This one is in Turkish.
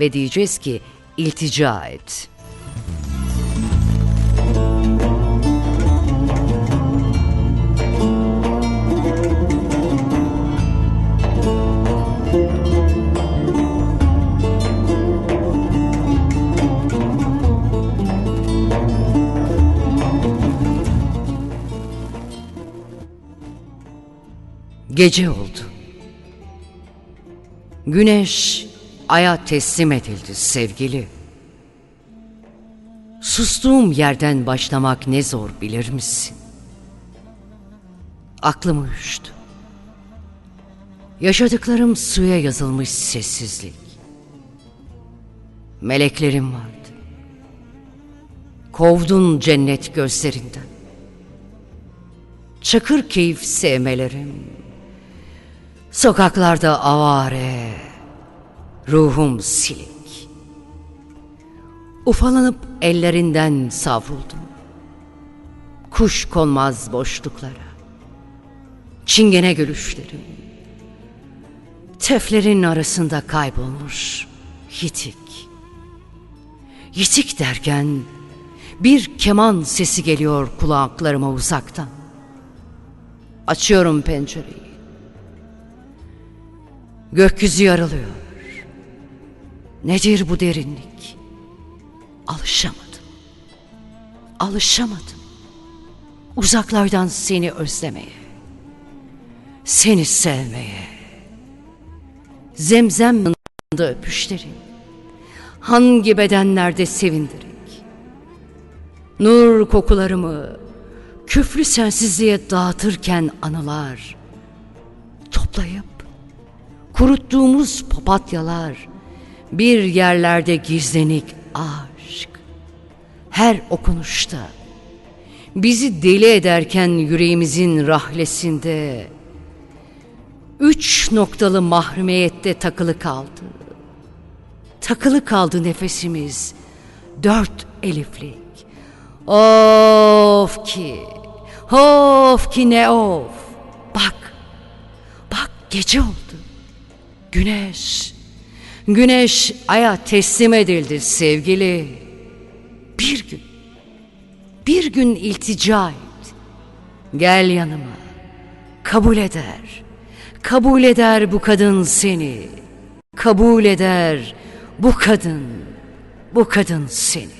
ve diyeceğiz ki iltica et. Gece oldu. Güneş aya teslim edildi sevgili. Sustuğum yerden başlamak ne zor bilir misin? Aklım uyuştu. Yaşadıklarım suya yazılmış sessizlik. Meleklerim vardı. Kovdun cennet gözlerinden. Çakır keyif sevmelerim. Sokaklarda avare, ruhum silik. Ufalanıp ellerinden savruldum. Kuş konmaz boşluklara. Çingene gülüşlerim. Teflerin arasında kaybolmuş yitik. Yitik derken bir keman sesi geliyor kulaklarıma uzaktan. Açıyorum pencereyi. Gökyüzü yarılıyor. Nedir bu derinlik? Alışamadım. Alışamadım. Uzaklardan seni özlemeye. Seni sevmeye. Zemzem yanında öpüşlerin. Hangi bedenlerde sevindirek. Nur kokularımı küflü sensizliğe dağıtırken anılar. Toplayıp kuruttuğumuz papatyalar, bir yerlerde gizlenik aşk. Her okunuşta bizi deli ederken yüreğimizin rahlesinde üç noktalı mahrumiyette takılı kaldı. Takılı kaldı nefesimiz dört eliflik. Of ki, of ki ne of. Bak, bak gece oldu. Güneş, güneş aya teslim edildi sevgili. Bir gün, bir gün iltica et. Gel yanıma, kabul eder. Kabul eder bu kadın seni. Kabul eder bu kadın, bu kadın seni.